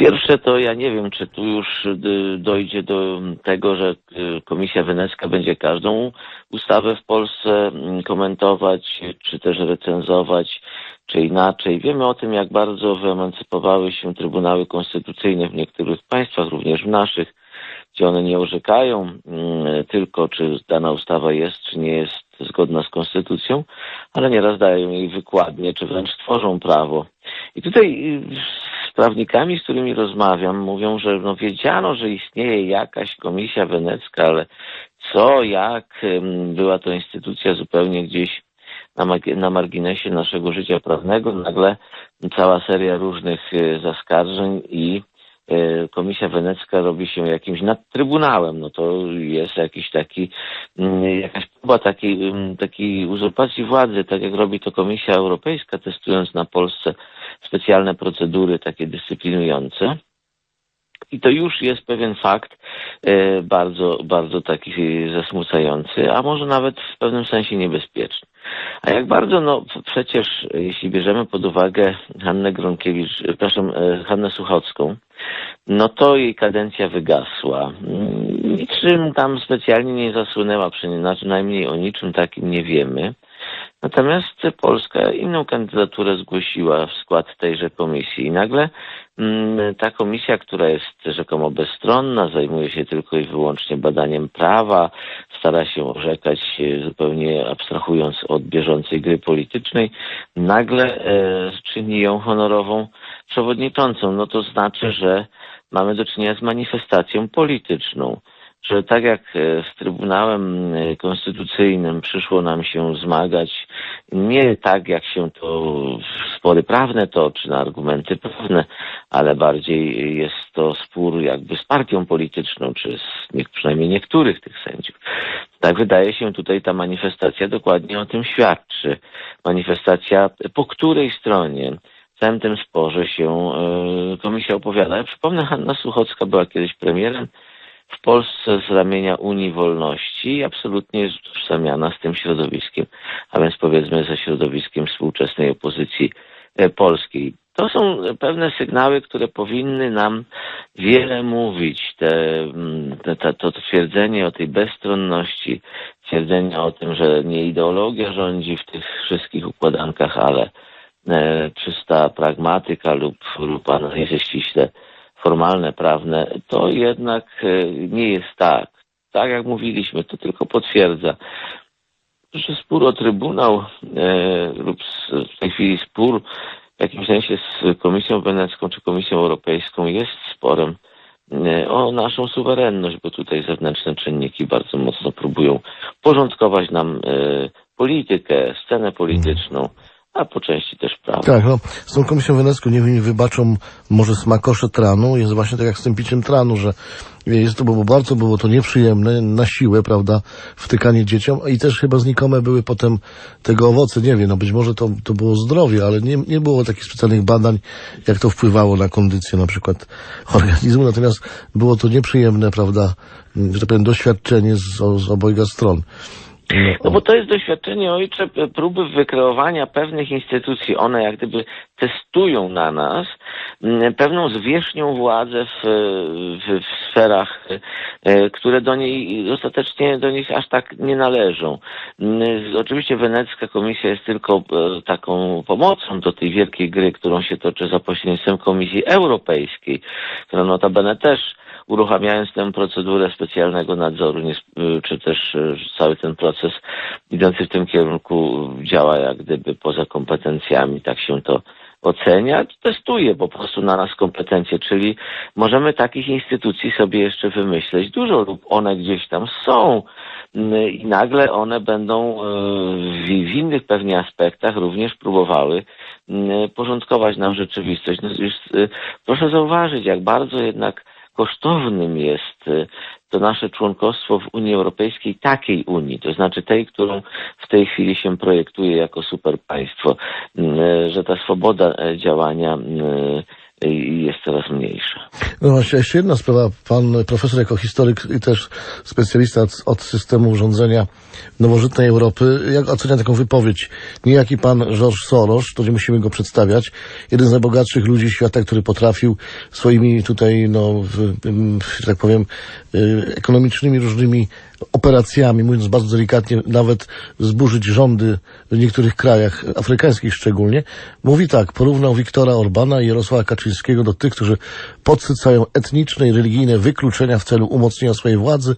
pierwsze to ja nie wiem, czy tu już y, dojdzie do tego, że y, Komisja Wenecka będzie każdą ustawę w Polsce mm, komentować, czy też recenzować, czy inaczej. Wiemy o tym, jak bardzo wyemancypowały się Trybunały Konstytucyjne w niektórych państwach, również w naszych, gdzie one nie orzekają mm, tylko, czy dana ustawa jest, czy nie jest zgodna z konstytucją, ale nieraz dają jej wykładnie, czy wręcz tworzą prawo. I tutaj y, z prawnikami, z którymi rozmawiam, mówią, że no wiedziano, że istnieje jakaś komisja wenecka, ale co, jak, była to instytucja zupełnie gdzieś na, marginesie naszego życia prawnego, nagle cała seria różnych y, zaskarżeń i y, Komisja Wenecka robi się jakimś nadtrybunałem. No to jest jakiś taki, mm, jakaś próba takiej, mm, takiej uzurpacji władzy, tak jak robi to Komisja Europejska, testując na Polsce specjalne procedury takie dyscyplinujące. I to już jest pewien fakt e, bardzo, bardzo taki zasmucający, a może nawet w pewnym sensie niebezpieczny. A jak bardzo, no przecież jeśli bierzemy pod uwagę Hannę Gronkiewicz, przepraszam, e, Hannę Suchocką, no to jej kadencja wygasła. Niczym tam specjalnie nie zasłynęła, przynajmniej o niczym takim nie wiemy. Natomiast Polska inną kandydaturę zgłosiła w skład tejże komisji i nagle mm, ta komisja, która jest rzekomo bezstronna, zajmuje się tylko i wyłącznie badaniem prawa, stara się orzekać zupełnie abstrahując od bieżącej gry politycznej, nagle e, czyni ją honorową przewodniczącą. No to znaczy, że mamy do czynienia z manifestacją polityczną że tak jak e, z Trybunałem e, Konstytucyjnym przyszło nam się zmagać, nie tak jak się to spory prawne toczy na argumenty prawne, ale bardziej jest to spór jakby z partią polityczną, czy z nie, przynajmniej niektórych tych sędziów. Tak wydaje się tutaj ta manifestacja dokładnie o tym świadczy. Manifestacja po której stronie w tym sporze się komisja opowiada. Ja przypomnę, Hanna Suchocka była kiedyś premierem w Polsce z ramienia Unii Wolności i absolutnie jest utożsamiana z tym środowiskiem, a więc powiedzmy ze środowiskiem współczesnej opozycji e, polskiej. To są pewne sygnały, które powinny nam wiele mówić. Te, mm, te, to twierdzenie o tej bezstronności, twierdzenie o tym, że nie ideologia rządzi w tych wszystkich układankach, ale e, czysta pragmatyka lub, lub analizy ściśle formalne, prawne, to jednak e, nie jest tak. Tak jak mówiliśmy, to tylko potwierdza, że spór o Trybunał e, lub w tej chwili spór w jakimś sensie z Komisją Wenecką czy Komisją Europejską jest sporem e, o naszą suwerenność, bo tutaj zewnętrzne czynniki bardzo mocno próbują porządkować nam politykę, scenę polityczną a po części też prawo. Tak, no, z tą Komisją Wenecką nie wiem, mi wybaczą może smakosze tranu, jest właśnie tak jak z tym piciem tranu, że jest to było bardzo było to nieprzyjemne, na siłę, prawda, wtykanie dzieciom i też chyba znikome były potem tego owoce, nie wiem, no być może to, to było zdrowie, ale nie, nie było takich specjalnych badań, jak to wpływało na kondycję na przykład organizmu, natomiast było to nieprzyjemne, prawda, że tak powiem, doświadczenie z, z obojga stron. No bo to jest doświadczenie ojcze próby wykreowania pewnych instytucji. One jak gdyby testują na nas mm, pewną zwierzchnią władzę w, w, w sferach, e, które do niej ostatecznie do nich aż tak nie należą. Mm, oczywiście Wenecka Komisja jest tylko e, taką pomocą do tej wielkiej gry, którą się toczy za pośrednictwem Komisji Europejskiej, która notabene też uruchamiając tę procedurę specjalnego nadzoru, czy też e, cały ten proces idący w tym kierunku działa jak gdyby poza kompetencjami, tak się to ocenia, testuje po prostu na nas kompetencje, czyli możemy takich instytucji sobie jeszcze wymyśleć dużo lub one gdzieś tam są i nagle one będą e, w innych pewnie aspektach również próbowały porządkować nam rzeczywistość. No, proszę zauważyć, jak bardzo jednak kosztownym jest y, to nasze członkostwo w Unii Europejskiej, takiej Unii, to znaczy tej, którą w tej chwili się projektuje jako superpaństwo, y, że ta swoboda e, działania y, jest coraz mniejsza. No właśnie, jeszcze jedna sprawa. Pan profesor jako historyk i też specjalista od, systemu urządzenia nowożytnej Europy, jak ocenia taką wypowiedź? Niejaki pan George Soros, to nie musimy go przedstawiać, jeden z najbogatszych ludzi świata, który potrafił swoimi tutaj, no, w, w, tak powiem, y, ekonomicznymi różnymi operacjami, mówiąc bardzo delikatnie, nawet zburzyć rządy w niektórych krajach, afrykańskich szczególnie, mówi tak, porównał Wiktora Orbana i Jarosława Kaczyńskiego do tych, którzy podsycają etniczne i religijne wykluczenia w celu umocnienia swojej władzy.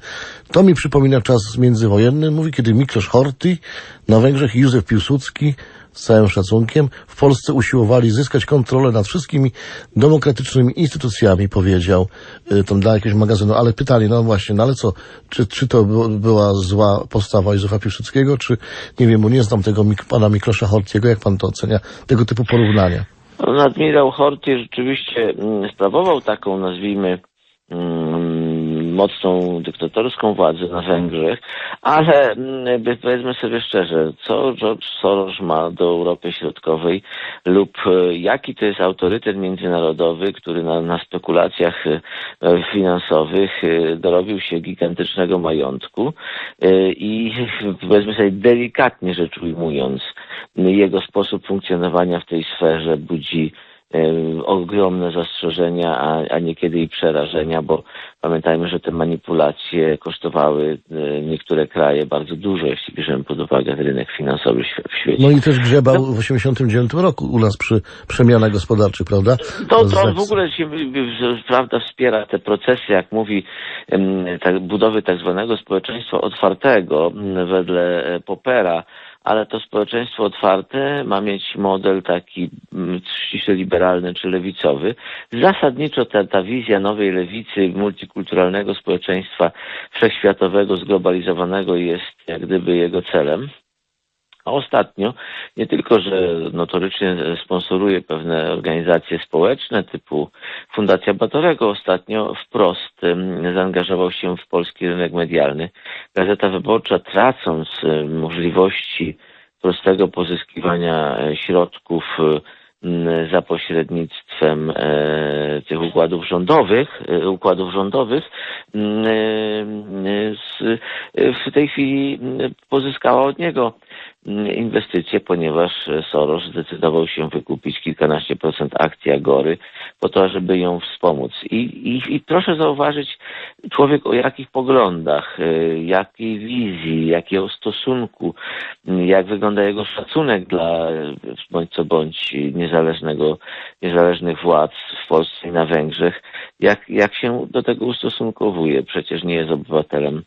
To mi przypomina czas międzywojenny, mówi, kiedy Miklos Horthy na Węgrzech i Józef Piłsudski z całym szacunkiem, w Polsce usiłowali zyskać kontrolę nad wszystkimi demokratycznymi instytucjami, powiedział y, tam dla jakiegoś magazynu. Ale pytanie, no właśnie, no ale co, czy, czy to była zła postawa Józefa Piłsudskiego, czy nie wiem, bo nie znam tego pana Miklosza Hortiego, jak pan to ocenia, tego typu porównania? No, Admirał Horthy rzeczywiście mm, sprawował taką, nazwijmy, mm, mocną dyktatorską władzę na Węgrzech, ale mm, powiedzmy sobie szczerze, co George Soros ma do Europy Środkowej lub e, jaki to jest autorytet międzynarodowy, który na, na spekulacjach e, finansowych e, dorobił się gigantycznego majątku i powiedzmy sobie delikatnie rzecz ujmując, jego sposób funkcjonowania w tej sferze budzi ogromne zastrzeżenia, a, a niekiedy i przerażenia, bo pamiętajmy, że te manipulacje kosztowały e, niektóre kraje bardzo dużo, jeśli bierzemy pod uwagę rynek finansowy w świecie. No i też grzebał w 89 roku u nas przy przemianach gospodarczych, prawda? To, to on w ogóle się, prawda, wspiera te procesy, jak mówi, tak, budowy tak zwanego społeczeństwa otwartego wedle e, Popera, ale to społeczeństwo otwarte ma mieć model taki mm, ściśle liberalny czy lewicowy. Zasadniczo ta, ta wizja nowej lewicy, multikulturalnego społeczeństwa wszechświatowego, zglobalizowanego jest jak gdyby jego celem. A ostatnio nie tylko, że notorycznie sponsoruje pewne organizacje społeczne typu Fundacja Batorego, ostatnio wprost zaangażował się w polski rynek medialny. Gazeta Wyborcza, tracąc możliwości prostego pozyskiwania e, środków e, za pośrednictwem e, tych układów rządowych, układów rządowych, w tej chwili pozyskała od niego inwestycje, ponieważ e, Soros zdecydował się wykupić kilkanaście procent akcji Agory po to, żeby ją wspomóc. I, i, i proszę zauważyć, człowiek o jakich poglądach, e, jakiej wizji, jakiego stosunku, jak wygląda jego szacunek dla bądź co bądź niezależnego, niezależnych władz w Polsce i na Węgrzech, jak, jak się do tego ustosunkowuje. Przecież nie jest obywatelem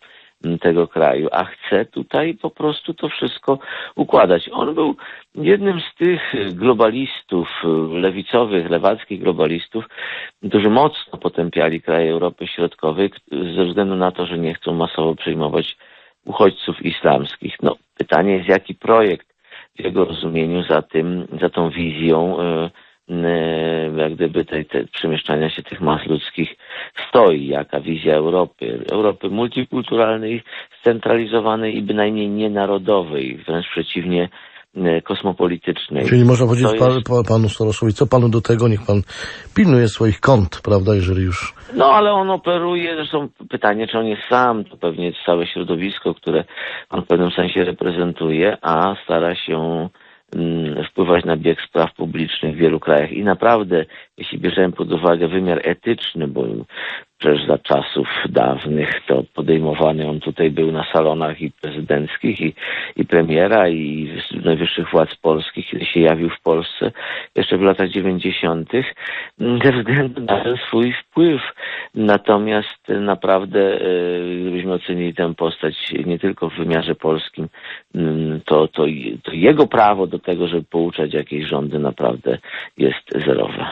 tego kraju, a chce tutaj po prostu to wszystko układać. On był jednym z tych globalistów lewicowych, lewackich globalistów, którzy mocno potępiali kraje Europy Środkowej ze względu na to, że nie chcą masowo przyjmować uchodźców islamskich. No, pytanie jest, jaki projekt w jego rozumieniu za tym, za tą wizją e, jak gdyby tej, tej przemieszczania się tych mas ludzkich stoi, jaka wizja Europy. Europy multikulturalnej, scentralizowanej i bynajmniej nienarodowej, wręcz przeciwnie, e, kosmopolitycznej. Czyli można powiedzieć jest- pa- panu Sorosowi, co panu do tego, niech pan pilnuje swoich kont, prawda, jeżeli już... No ale on operuje, zresztą pytanie, czy on jest sam, to pewnie jest całe środowisko, które on w pewnym sensie reprezentuje, a stara się wpływać na bieg spraw publicznych w wielu krajach. I naprawdę, jeśli bierzemy pod uwagę wymiar etyczny, bo przecież za czasów dawnych to podejmowany on tutaj był na salonach i prezydenckich, i, i premiera, i najwyższych władz polskich, kiedy się jawił w Polsce, jeszcze w latach 90., mm, ze względu na ten swój wpływ. Natomiast naprawdę, e, gdybyśmy ocenili tę postać nie tylko w wymiarze polskim, mm, to, to, to jego prawo do tego, żeby pouczać jakieś rządy naprawdę jest zerowe.